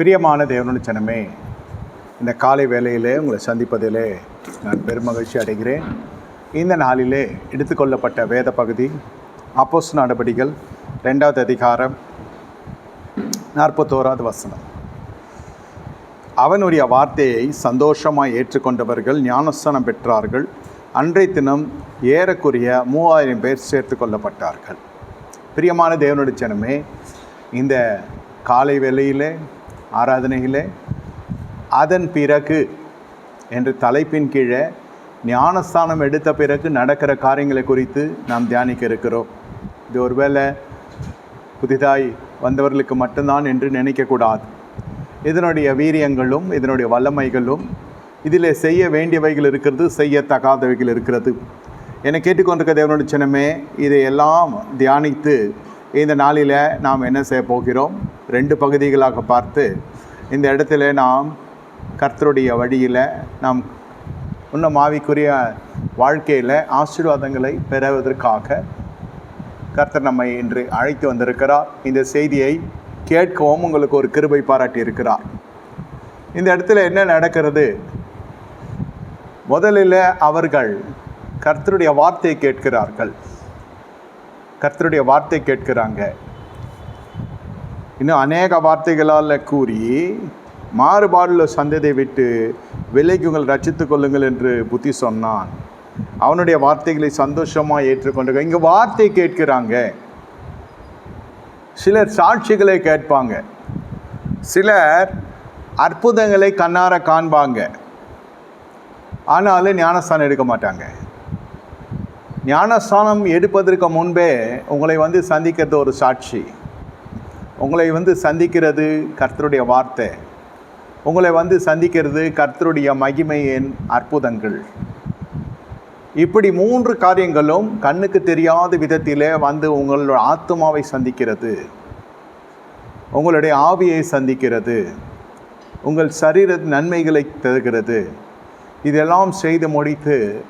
பிரியமான தேவனுடைய சனமே இந்த காலை வேலையிலே உங்களை சந்திப்பதிலே நான் பெருமகிழ்ச்சி அடைகிறேன். இந்த நாளிலே எடுத்துக்கொள்ளப்பட்ட வேத பகுதி அப்போஸ் நடபடிகள் ரெண்டாவது அதிகாரம் நாற்பத்தோராவது வசனம். அவனுடைய வார்த்தையை சந்தோஷமாய் ஏற்றுக்கொண்டவர்கள் ஞானஸ்தானம் பெற்றார்கள். அன்றைய தினம் ஏறக்குரிய மூவாயிரம் பேர் சேர்த்து கொள்ளப்பட்டார்கள். பிரியமான தேவனுடைய ஜனமே இந்த காலை வேளையிலே ஆராதனைகளே அதன் பிறகு என்ற தலைப்பின் கீழே ஞானஸ்தானம் எடுத்த பிறகு நடக்கிற காரியங்களை குறித்து நாம் தியானிக்க இருக்கிறோம். இது ஒருவேளை புதிதாய் வந்தவர்களுக்கு மட்டும்தான் என்று நினைக்கக்கூடாது இதனுடைய வீரியங்களும் இதனுடைய வல்லமைகளும் இதில் செய்ய வேண்டியவைகள் இருக்கிறது செய்யத்தகாதவைகள் இருக்கிறது. என்னை கேட்டுக்கொண்டிருக்க தேவனுடைய சின்னமே இதையெல்லாம் தியானித்து இந்த நாளில் நாம் என்ன செய்ய போகிறோம்? ரெண்டு பகுதிகளாக பார்த்து இந்த இடத்துல நாம் கர்த்தருடைய வழியில் நாம் இன்னும் ஆவிக்குரிய வாழ்க்கையில் ஆசீர்வாதங்களை பெறுவதற்காக கர்த்தர் நம்மை இன்று அழைத்து வந்திருக்கிறார். இந்த செய்தியை கேட்கவும் உங்களுக்கு ஒரு கிருபை பாராட்டி இருக்கிறார் இந்த இடத்துல என்ன நடக்கிறது? முதலில் அவர்கள் கர்த்தருடைய வார்த்தையை கேட்கிறார்கள். கர்த்தருடைய வார்த்தை கேட்கிறாங்க. இன்னும் அநேக வார்த்தைகளால் கூறி மாறுபாடுள்ள சந்ததியை விட்டு விலைக்கு உங்கள் ரட்சித்து கொள்ளுங்கள் என்று புத்தி சொன்னான். அவனுடைய வார்த்தைகளை சந்தோஷமாக ஏற்றுக்கொண்டு இங்கே வார்த்தை கேட்கிறாங்க. சிலர் சாட்சிகளை கேட்பாங்க. சிலர் அற்புதங்களை கண்ணார காண்பாங்க. ஆனாலும் ஞானஸ்தானம் எடுக்க மாட்டாங்க. ஞானஸ்தானம் எடுப்பதற்கு முன்பே உங்களை வந்து சந்திக்கிறது ஒரு சாட்சி. உங்களை வந்து சந்திக்கிறது கர்த்தருடைய வார்த்தை. உங்களை வந்து சந்திக்கிறது கர்த்தருடைய மகிமையின் அற்புதங்கள். இப்படி மூன்று காரியங்களும் கண்ணுக்கு தெரியாத விதத்திலே வந்து உங்களோட ஆத்மாவை சந்திக்கிறது. உங்களுடைய ஆவியை சந்திக்கிறது. உங்கள் சரீர நன்மைகளை தருகிறது. இதெல்லாம் செய்து முடித்து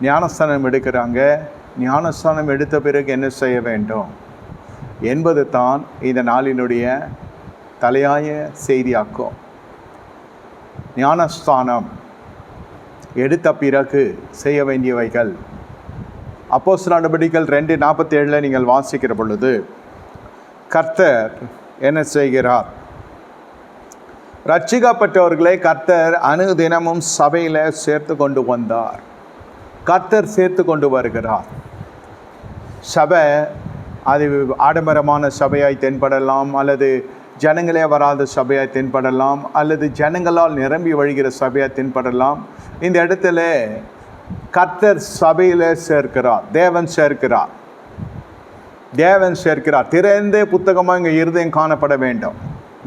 ஞானஸ்தானம் எடுக்கிறாங்க. ஞானஸ்தானம் எடுத்த பிறகு என்ன செய்ய வேண்டும்? என்பது தான் இந்த நாளினுடைய தலையாய செய்தியாக்கும். ஞானஸ்தானம். எடுத்த பிறகு செய்ய வேண்டியவைகள். அப்போஸ் நடவடிக்கைகள் ரெண்டு நாற்பத்தி ஏழில் நீங்கள் வாசிக்கிற பொழுது கர்த்தர் என்ன செய்கிறார்? ரட்சிக்கப்பட்டவர்களை கர்த்தர் அணு தினமும் சபையில் சேர்த்து கொண்டு வந்தார். கர்த்தர் சேர்த்து கொண்டு வருகிறார். சபை அது ஆடம்பரமான சபையாய் தென்படலாம் அல்லது ஜனங்களே வராத சபையாய் தென்படலாம் அல்லது ஜனங்களால் நிரம்பி வழிகிற சபையாய் தென்படலாம். இந்த இடத்துல கர்த்தர் சபையில் சேர்க்கிறார் தேவன் சேர்க்கிறார். தேவன் சேர்க்கிறார். திறந்த புத்தகமாக இங்கே இருதயம் காணப்பட வேண்டும்.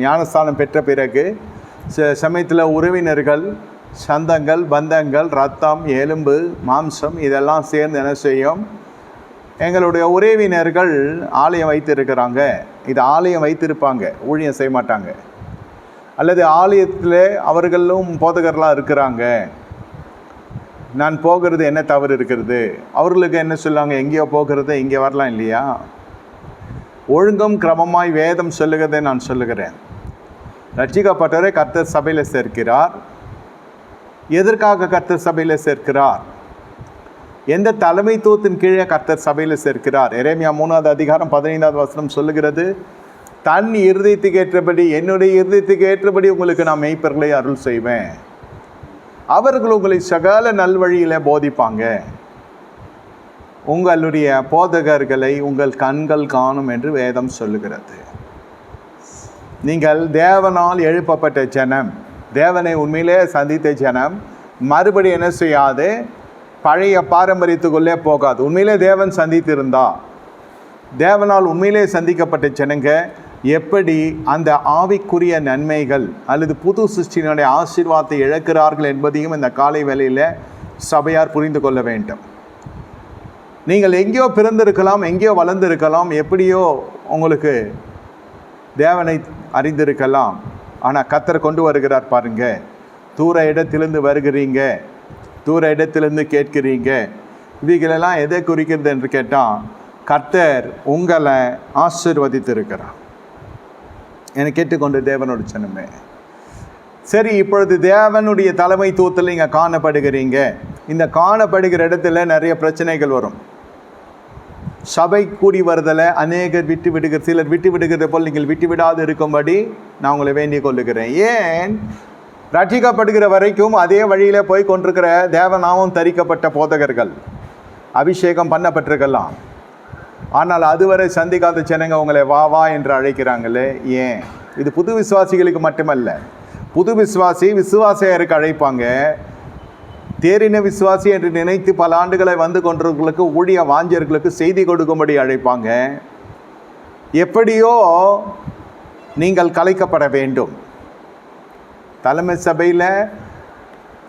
ஞானஸ்தானம் பெற்ற பிறகு ச சமயத்தில் உறவினர்கள் சந்தங்கள் பந்தங்கள் ரத்தம் எலும்பு மாம்சம் இதெல்லாம் சேர்ந்து என்ன செய்யும்? எங்களுடைய உறவினர்கள் ஆலயம் வைத்திருக்கிறாங்க. இது ஆலயம் வைத்திருப்பாங்க. ஊழியம் செய்ய மாட்டாங்க. அல்லது ஆலயத்தில் அவர்களும் போதகர்களாக இருக்கிறாங்க. நான் போகிறது என்ன தவறு இருக்கிறது? அவர்களுக்கு என்ன சொல்லுவாங்க? எங்கேயோ போகிறது இங்கே வரலாம் இல்லையா? ஒழுங்கும் கிரமமாய் வேதம் சொல்லுகிறதை நான் சொல்லுகிறேன். ரட்சிக்கப்பட்டவரை கர்த்தர் சபையில் சேர்க்கிறார். எதற்காக கர்த்தர் சபையில் சேர்க்கிறார்? எந்த தலைமைத்துவத்தின் கீழே கர்த்தர் சபையில் சேர்க்கிறார்? எரேமியா மூணாவது அதிகாரம் பதினைந்தாவது வசனம் சொல்லுகிறது தன் இருதயத்துக்கு ஏற்றபடி என்னுடைய இருதயத்துக்கு ஏற்றபடி உங்களுக்கு நான் மெய்ப்பர்களை அருள் செய்வேன். அவர்கள் உங்களை சகல நல்வழியில் போதிப்பாங்க. உங்களுடைய போதகர்களை உங்கள் கண்கள் காணும் என்று வேதம் சொல்லுகிறது. நீங்கள் தேவனால் எழுப்பப்பட்ட ஜனம். தேவனை உண்மையிலே சந்தித்த ஜனம். மறுபடி என்ன செய்யாது பழைய பாரம்பரியத்துக்குள்ளே போகாது. உண்மையிலே தேவன் சந்தித்திருந்தா. தேவனால் உண்மையிலே சந்திக்கப்பட்ட ஜனங்க எப்படி அந்த ஆவிக்குரிய நன்மைகள் அல்லது புது சிருஷ்டினுடைய ஆசீர்வாதத்தை இழக்கிறார்கள் என்பதையும் இந்த காலை வேலையில் சபையார் புரிந்து கொள்ள வேண்டும். நீங்கள் எங்கேயோ பிறந்திருக்கலாம் எங்கேயோ வளர்ந்திருக்கலாம் எப்படியோ உங்களுக்கு தேவனை அறிந்திருக்கலாம். ஆனால் கத்தர் கொண்டு வருகிறார் பாருங்கள் தூர இடத்திலிருந்து வருகிறீங்க. தூர இடத்திலிருந்து கேட்கிறீங்க. இவைகளெல்லாம் எதை குறிக்கிறது என்று கேட்டால் கர்த்தர் உங்களை ஆசிர்வதித்திருக்கிறார். என கேட்டுக்கொண்டு தேவனோட சொன்னமே சரி இப்பொழுது தேவனுடைய தலைமைத்துவத்தில் நீங்கள் காணப்படுகிறீங்க. இந்த காணப்படுகிற இடத்துல நிறைய பிரச்சனைகள் வரும். சபை கூடி வருதலை அநேகர் விட்டு விடுகிற சிலர் விட்டு விடுகிறது போல் நீங்கள் விட்டு விடாது இருக்கும்படி நான் உங்களை வேண்டிக் கொள்ளுகிறேன். ஏன்? ரட்சிக்கப்படுகிற வரைக்கும் அதே வழியில் போய் கொண்டிருக்கிற தேவநாமம் தரிக்கப்பட்ட போதகர்கள். அபிஷேகம் பண்ணப்பட்டிருக்கலாம். ஆனால் அதுவரை சந்திக்காத ஜனங்க உங்களை வா வா என்று அழைக்கிறாங்களே ஏன்? இது புது விசுவாசிகளுக்கு மட்டுமல்ல. புது விசுவாசி விசுவாசியருக்கு அழைப்பாங்க. தேறின விசுவாசி என்று நினைத்து பல ஆண்டுகளை வந்து கொண்டவர்களுக்கு ஊழிய வாஞ்சர்களுக்கு செய்தி கொடுக்கும்படி அழைப்பாங்க. எப்படியோ நீங்கள் கலைக்கப்பட வேண்டும். தலைமை சபையில்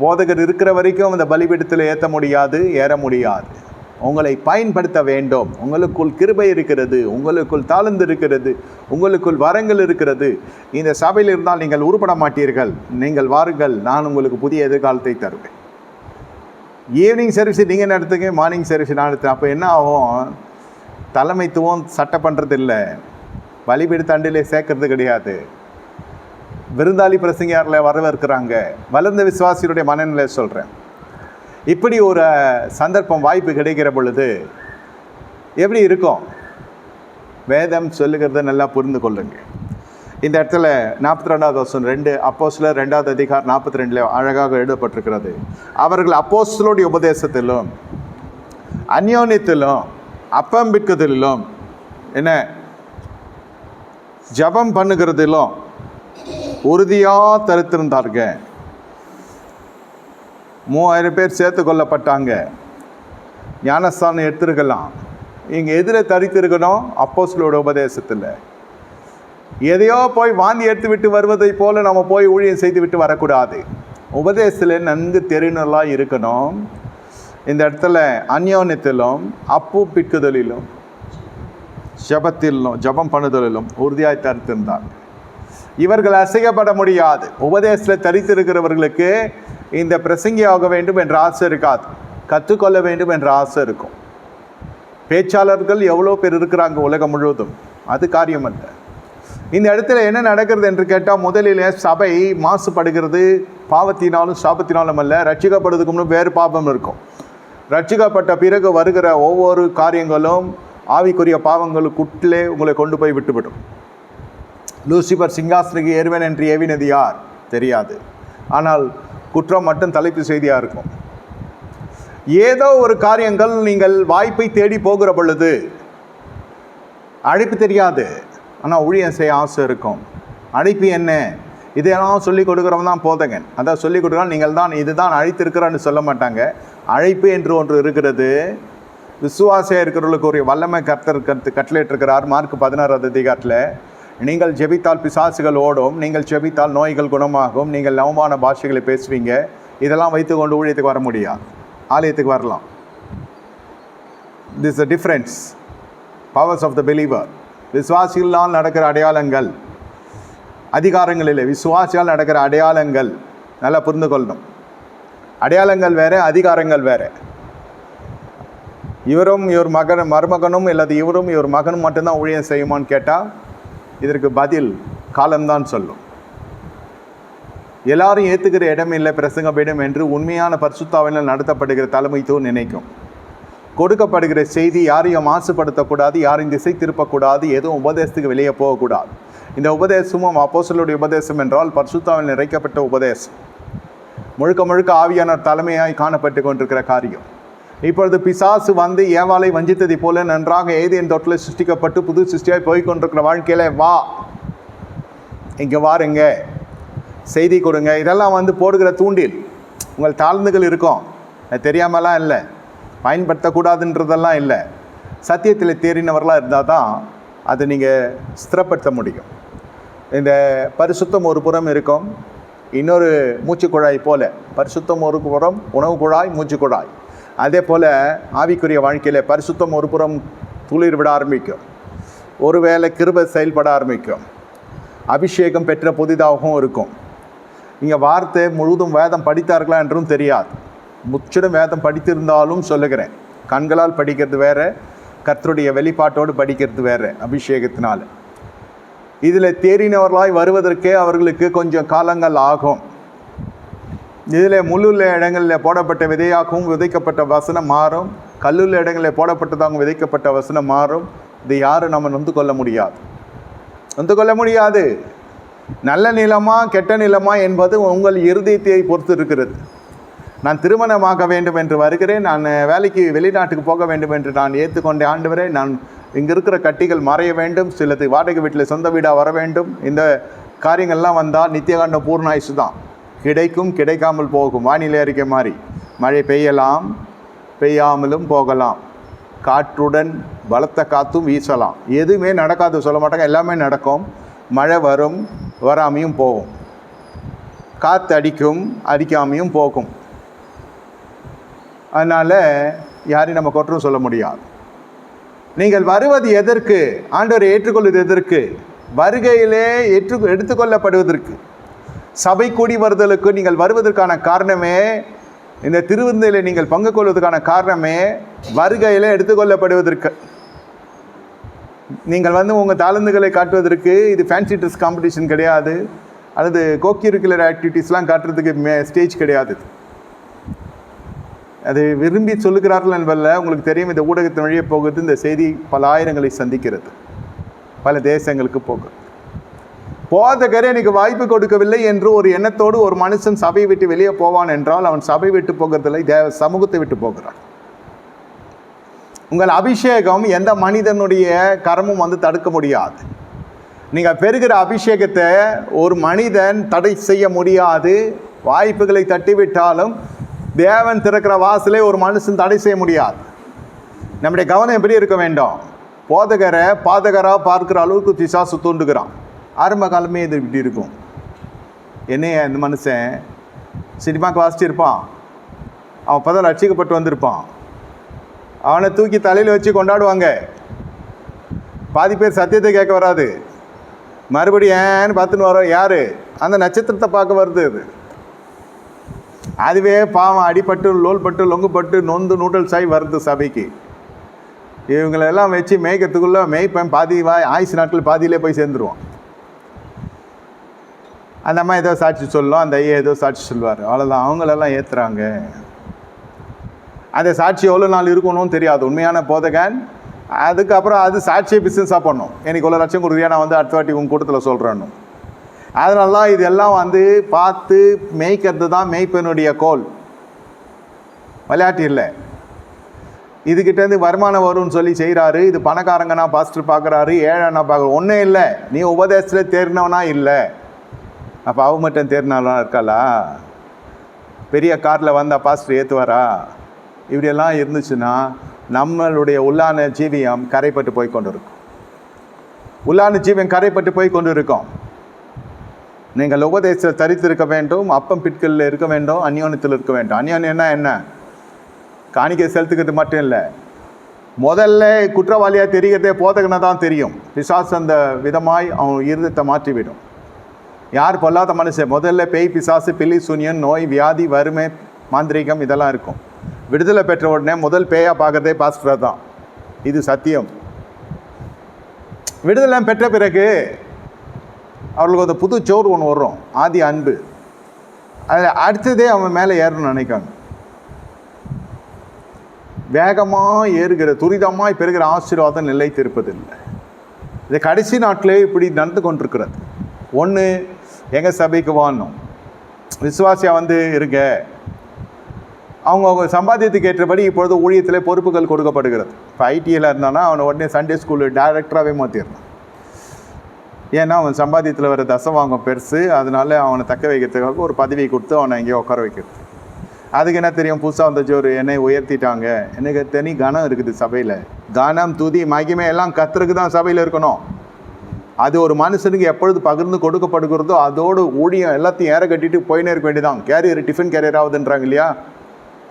போதகர் இருக்கிற வரைக்கும் அந்த பலிபீடத்தில் ஏற்ற முடியாது ஏற முடியாது. உங்களை பயன்படுத்த வேண்டும். உங்களுக்குள் கிருபை இருக்கிறது உங்களுக்குள் தாழ்ந்து இருக்கிறது உங்களுக்குள் வரங்கள் இருக்கிறது. இந்த சபையில் இருந்தால் நீங்கள் உருப்பட மாட்டீர்கள். நீங்கள் வாருங்கள் நான் உங்களுக்கு புதிய எதிர்காலத்தை தருவேன். ஈவினிங் சர்வீஸ் நீங்கள் நடத்துங்க மார்னிங் சர்வீஸ் நான் நடத்துகிறேன் அப்போ என்ன ஆகும்? தலைமைத்துவம் சட்டை பண்ணுறது இல்லை பலிபீடு தண்டிலே சேர்க்கறது கிடையாது. விருந்தாளி பிரசங்கியாரில் வரவேற்கிறாங்க. வளர்ந்த விசுவாசியுடைய மனநிலை சொல்கிறேன் இப்படி ஒரு சந்தர்ப்பம் வாய்ப்பு கிடைக்கிற பொழுது எப்படி இருக்கும்? வேதம் சொல்லுகிறத நல்லா புரிந்து கொள்ளுங்க இந்த இடத்துல நாற்பத்தி ரெண்டாவது வருஷம் ரெண்டு அப்போஸ்லர் ரெண்டாவது அதிகார் நாற்பத்தி ரெண்டில் அழகாக எழுதப்பட்டிருக்கிறது. அவர்கள் அப்போஸ்தலருடைய உபதேசத்திலும் அந்யோன்யத்திலும் அப்பம் விற்கிறதிலும் என்ன? ஜபம் பண்ணுகிறதிலும் உறுதியாக தருத்திருந்தார்கள். மூவாயிரம் பேர் சேர்த்து கொள்ளப்பட்டாங்க ஞானஸ்தானம் எடுத்திருக்கலாம். இங்கே எதில் தரித்திருக்கணும்? அப்போஸ்லோட உபதேசத்தில். எதையோ போய் வாந்தி எடுத்து விட்டு வருவதை போல் நம்ம போய் ஊழியம் செய்து விட்டு வரக்கூடாது. உபதேசத்தில் நன்கு தெரிநலாக இருக்கணும். இந்த இடத்துல அந்யோன்யத்திலும் அப்பு பிக்குதலிலும் ஜபத்திலும் ஜபம் பண்ணுதலிலும் உறுதியாக தரித்திருந்தார். இவர்கள் அசைக்கப்பட முடியாது. உபதேசத்தில் தரித்திருக்கிறவர்களுக்கு இந்த பிரசங்கி ஆக வேண்டும் என்ற ஆசை இருக்காது. கற்றுக்கொள்ள வேண்டும் என்ற ஆசை இருக்கும். பேச்சாளர்கள் எவ்வளோ பேர் இருக்கிறாங்க உலகம் முழுவதும். அது காரியம் அல்ல. இந்த இடத்துல என்ன நடக்கிறது என்று கேட்டால் முதலில் சபை மாசுபடுகிறது. பாவத்தினாலும் சாபத்தினாலும் அல்ல ரட்சிக்கப்படுறதுக்கு முன்னும் வேறு பாவம் இருக்கும். ரட்சிக்கப்பட்ட பிறகு வருகிற ஒவ்வொரு காரியங்களும் ஆவிக்குரிய பாவங்களுக்குள்ளே உங்களை கொண்டு போய் விட்டுவிடும். லூசிபர் சிங்காசனுக்கு ஏறுவேன் என்று ஏவினது யார்? தெரியாது. ஆனால் குற்றம் மட்டும் தலைப்பு செய்தியாக இருக்கும். ஏதோ ஒரு காரியங்கள் நீங்கள் வாய்ப்பை தேடி போகிற பொழுது அழைப்பு தெரியாது. ஆனால் ஊழியம் செய்ய ஆசை இருக்கும். அழைப்பு என்ன? இதெல்லாம் சொல்லிக் கொடுக்குறவன் தான் போதகன். அதான் சொல்லிக் கொடுக்குறான் நீங்கள் தான் இதுதான் அழைத்திருக்கிறான்னு சொல்ல மாட்டாங்க. அழைப்பு என்று ஒன்று இருக்கிறது. விசுவாசியாக இருக்கிறவர்களுக்கு ஒரு வல்லமை கர்த்தர் கற்று கட்டளையிட்டிருக்கிறார். மார்க் பதினாறாவது அதிகாரத்தில் நீங்கள் ஜெபித்தால் பிசாசுகள் ஓடும் நீங்கள் ஜெபித்தால் நோய்கள் குணமாகும் நீங்கள் நவமான பாஷைகளை பேசுவீங்க. இதெல்லாம் வைத்துக்கொண்டு ஊழியத்துக்கு வர முடியாது ஆலயத்துக்கு வரலாம். This a difference powers of the believer விசுவாசிகளால் நடக்கிற அடையாளங்கள். அதிகாரங்கள் இல்லை விசுவாசியால் நடக்கிற அடையாளங்கள். நல்லா புரிந்து கொள்ளணும் அடையாளங்கள் வேறு அதிகாரங்கள் வேறு. இவரும் இவர் மகன் மருமகனும் அல்லது இவரும் இவர் மகனும் மட்டும்தான் ஊழியம் செய்யுமான்னு கேட்டால் இதற்கு பதில் காலம்தான் சொல்லும். எல்லாரும் ஏற்றுக்கிற இடம் இல்லை பிரசங்க பீடம் என்று உண்மையான பரிசுத்தாவினால் நடத்தப்படுகிற தலைமைத்துவம் நினைக்கும். கொடுக்கப்படுகிற செய்தி யாரையும் மாசுபடுத்தக்கூடாது யாரையும் திசை திருப்பக்கூடாது எதுவும் உபதேசத்துக்கு வெளியே போகக்கூடாது. இந்த உபதேசமும் அப்போசலுடைய உபதேசம் என்றால் பரிசுத்தாவில் நிறைக்கப்பட்ட உபதேசம். முழுக்க முழுக்க ஆவியானவர் தலைமையாய் காணப்பட்டு கொண்டிருக்கிற காரியம். இப்பொழுது பிசாசு வந்து ஏவாளை வஞ்சித்ததை போல நன்றாக ஏதேன் தொட்டில் சிருஷ்டிக்கப்பட்டு புது சிருஷ்டியாக போய்கொண்டிருக்கிற வாழ்க்கையில் வா. இங்கே வாருங்க. செய்தி கொடுங்க. இதெல்லாம் வந்து போடுகிற தூண்டில். உங்கள் தாழ்ந்துகள் இருக்கும். அது தெரியாமலாம் இல்லை. பயன்படுத்தக்கூடாதுன்றதெல்லாம் இல்லை. சத்தியத்தில் தேறினவர்களாக இருந்தால் தான் அதை நீங்கள் ஸ்திரப்படுத்த முடியும். இந்த பரிசுத்தம் ஒரு புறம் இருக்கும். இன்னொரு மூச்சு குழாய் போல. பரிசுத்தம் ஒரு புறம் உணவு குழாய் மூச்சு குழாய் அதே போல் ஆவிக்குரிய வாழ்க்கையில் பரிசுத்தம் ஒரு புறம் துளிர் விட ஆரம்பிக்கும். ஒருவேளை கிருபை செயல்பட ஆரம்பிக்கும். அபிஷேகம் பெற்ற புதிதாகவும் இருக்கும். இங்கே வார்த்தை முழுதும் வேதம் படித்தார்களா என்றும் தெரியாது. முற்றிலும் வேதம் படித்திருந்தாலும் சொல்லுகிறேன். கண்களால் படிக்கிறது வேறு கர்த்தருடைய வெளிப்பாட்டோடு படிக்கிறது வேறு அபிஷேகத்தினால். இதில் தேறினவர்களாய் வருவதற்கே அவர்களுக்கு கொஞ்சம் காலங்கள் ஆகும். இதில் முள்ளுள்ள இடங்களில் போடப்பட்ட விதையாகவும் விதைக்கப்பட்ட வசனம் மாறும். கல்லுள்ள இடங்களில் போடப்பட்டதாகவும் விதைக்கப்பட்ட வசனம் மாறும். இது யாரும் நம்ம நொந்து கொள்ள முடியாது. நொந்து கொள்ள முடியாது. நல்ல நிலமா கெட்ட நிலமா என்பது உங்கள் இருதயத்தை பொறுத்து இருக்கிறது நான் திருமணமாக வேண்டும் என்று வருகிறேன். நான் வேலைக்கு வெளிநாட்டுக்கு போக வேண்டும் என்று நான் ஏற்றுக்கொண்ட ஆண்டவரே நான் இங்கே இருக்கிற கட்டிகள் மறைய வேண்டும். சிலது வாடகை வீட்டில் சொந்த வீடாக வர வேண்டும். இந்த காரியங்கள்லாம் வந்தால் நித்தியகாண்ட பூர்ணாயுசு தான். கிடைக்கும் கிடைக்காமல் போகும். வானிலை அறிக்கை மாதிரி மழை பெய்யலாம் பெய்யாமலும் போகலாம். காற்றுடன் பலத்த காற்றும் வீசலாம். எதுவுமே நடக்காது சொல்ல மாட்டாங்க. எல்லாமே நடக்கும். மழை வரும் வராமையும் போகும். காற்று அடிக்கும் அடிக்காமையும் போகும். அதனால் யாரையும் நம்ம குற்றம் சொல்ல முடியாது. நீங்கள் வருவது எதற்கு? ஆண்டவரை ஏற்றுக்கொள்வது எதற்கு? வருகையிலே ஏற்று எடுத்துக்கொள்ளப்படுவதற்கு. சபை கூடி வருதலுக்கு நீங்கள் வருவதற்கான காரணமே இந்த திருவிருந்தையில் நீங்கள் பங்கு கொள்வதற்கான காரணமே வருகையில் எடுத்துக்கொள்ளப்படுவதற்கு. நீங்கள் வந்து உங்கள் தாளந்துகளை காட்டுவதற்கு இது ஃபேன்சி ட்ரெஸ் காம்படிஷன் கிடையாது. அல்லது கோக்கிரிக்குலர் ஆக்டிவிட்டீஸ்லாம் காட்டுறதுக்கு மே ஸ்டேஜ் கிடையாது. அது விரும்பி சொல்லுகிறார்கள் என்பல்ல உங்களுக்கு தெரியும் இந்த ஊடகத்தின் வழியே போகுது இந்த செய்தி பல ஆயிரங்களை சந்திக்கிறது. பல தேசங்களுக்கு போகிறது. போதகரே எனக்கு வாய்ப்பு கொடுக்கவில்லை என்று ஒரு எண்ணத்தோடு ஒரு மனுஷன் சபையை விட்டு வெளியே போவான் என்றால் அவன் சபை விட்டு போகிறதில்லை தேவ சமூகத்தை விட்டு போகிறான். உங்கள் அபிஷேகம் எந்த மனிதனுடைய கரமும் வந்து தடுக்க முடியாது. நீங்கள் பெறுகிற அபிஷேகத்தை ஒரு மனிதன் தடை செய்ய முடியாது. வாய்ப்புகளை தட்டிவிட்டாலும் தேவன் திறக்கிற வாசலை ஒரு மனுஷன் தடை செய்ய முடியாது. நம்முடைய கவனம் எப்படி இருக்க வேண்டும்? போதகரை பாதகராக பார்க்குற அளவுக்கு திசாசு தூண்டுகிறான். ஆரம்ப காலமே இது இப்படி இருக்கும். என்னைய இந்த மனுஷன் சினிமாக்கு வாசிச்சிருப்பான். அவன் அப்போ தான் ரட்சிக்கப்பட்டு வந்திருப்பான். அவனை தூக்கி தலையில் வச்சு கொண்டாடுவாங்க. பாதி பேர் சத்தியத்தை கேட்க வராது. மறுபடியும் ஏன்னு பார்த்துன்னு வரோம் யார்? அந்த நட்சத்திரத்தை பார்க்க வருது அது. அதுவே பாவம் அடிப்பட்டு லோல்பட்டு லொங்குப்பட்டு நொந்து நூட்டல் சாய் வருது சபைக்கு. இவங்களெல்லாம் வச்சு மேய்க்கிறதுக்குள்ளே மேய்ப்பேன் பாதி வாய் ஆயுசு நாட்கள் பாதியிலே போய் சேர்ந்துருவான். அந்த அம்மா ஏதோ சாட்சி சொல்லும் அந்த ஐயா ஏதோ சாட்சி சொல்லுவார். அவ்வளோதான் அவங்களெல்லாம் ஏற்றுறாங்க அந்த சாட்சி எவ்வளோ நாள் இருக்கணும்னு தெரியாது. உண்மையான போதகன். அதுக்கப்புறம் அது சாட்சியை பிஸ்னஸாக பண்ணும். எனக்கு இவ்வளோ லட்சம் கொடுக்குறியா? நான் வந்து அடுத்த வாட்டி உங்கள் கூட்டத்தில் சொல்கிறேன்னு அதனால தான் இதெல்லாம் வந்து பார்த்து மேய்க்கிறது தான் மேய்ப்பனுடைய கோல். விளையாட்டு இல்லை. இதுக்கிட்டேருந்து வருமானம் வரும்னு சொல்லி செய்கிறாரு இது பணக்காரங்கன்னா பாஸ்டர் பார்க்குறாரு ஏழைனா பார்க்குற ஒன்றும் இல்லை. நீ உபதேசத்தில் தேர்னவனா இல்லை. அப்போ அவ மட்டும் தேர்னாலும் இருக்காளா? பெரிய காரில் வந்தால் பாஸ்டர் ஏற்றுவாரா இப்படியெல்லாம் இருந்துச்சுன்னா நம்மளுடைய உள்ளான ஜீவியம் கரைப்பட்டு போய் கொண்டு இருக்கும் உள்ளான ஜீவியம் கரைப்பட்டு போய் கொண்டு இருக்கும் நீங்கள் உபதேசத்தில் தரித்திருக்க வேண்டும் அப்பம் பிட்களில் இருக்க வேண்டும் அந்யோன்யத்தில் இருக்க வேண்டும். அந்யோன்யம்னா என்ன? காணிக்கை செலுத்துக்கிறது மட்டும் இல்லை. முதல்ல குற்றவாளியாக தெரிகிறதே போதகனை தான் தெரியும். பிசாசு அந்த விதமாய் அவன் இருதத்தை மாற்றிவிடும். யார் பொல்லாத மனுஷன்? முதல்ல பேய் பிசாசு பில்லி சூனியன் நோய் வியாதி வறுமை மாந்திரீகம் இதெல்லாம் இருக்கும். விடுதலை பெற்ற உடனே முதல் பேயாக பார்க்குறதே பாஸ்டர் தான். இது சத்தியம். விடுதலை பெற்ற பிறகு அவர்களுக்கு அந்த புது சோறு ஒன்று வரும் ஆதி அன்பு. அதில் அடுத்ததே அவன் மேலே ஏறணும்னு நினைக்காங்க. வேகமாக ஏறுகிற துரிதமாக பெறுகிற ஆசீர்வாதம் நிலைத்திருப்பதில்லை. இது கடைசி நாட்டிலே இப்படி நடந்து கொண்டிருக்கிறது. ஒன்று எங்கள் சபைக்கு வாணும் விசுவாசியாக வந்து இருங்க. அவங்க அவங்க சம்பாத்தியத்துக்கு ஏற்றபடி இப்பொழுது ஊழியத்தில் பொறுப்புகள் கொடுக்கப்படுகிறது. இப்போ ஐடியில் இருந்தானா அவனை உடனே சண்டே ஸ்கூலு டைரக்டராகவே மாற்றிடணும் ஏன்னா அவன் சம்பாத்தியத்தில் வர தசவாங்கம் பெருசு அதனால அவனை தக்க வைக்கிறதுக்காக ஒரு பதவியை கொடுத்து அவனை எங்கேயோ உட்கார வைக்கிறது. அதுக்கு என்ன தெரியும்? புதுசாக வந்த ஒரு என்னை உயர்த்திட்டாங்க. எனக்கு தனி கனம் இருக்குது சபையில். கனம் துதி மகிமை எல்லாம் கத்துறதுக்கு தான் சபையில் இருக்கணும். அது ஒரு மனுஷனுக்கு எப்பொழுது பகிர்ந்து கொடுக்கப்படுகிறதோ அதோடு ஊழியம் எல்லாத்தையும் ஏற கட்டிட்டு போயினே இருக்க வேண்டியதான் கேரியர் டிஃபன் கேரியர் ஆகுதுன்றாங்க இல்லையா?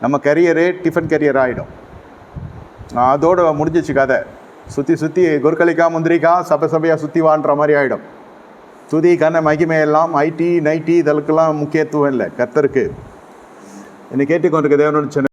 நம்ம கரியரே டிஃபன் கேரியர் ஆகிடும் அதோடு முடிஞ்சிச்சு கதை. சுற்றி சுற்றி குருக்கலிக்கா முந்திரிக்கா சபை சபையாக சுற்றி வான்ற மாதிரி ஆகிடும் துதி கன மகிமை எல்லாம் ஐடி நைட்டி இதற்கெல்லாம் முக்கியத்துவம் இல்லை. கர்த்தருக்கு. என்னை கேட்டுக்கொண்டிருக்க தேவனோட சின்ன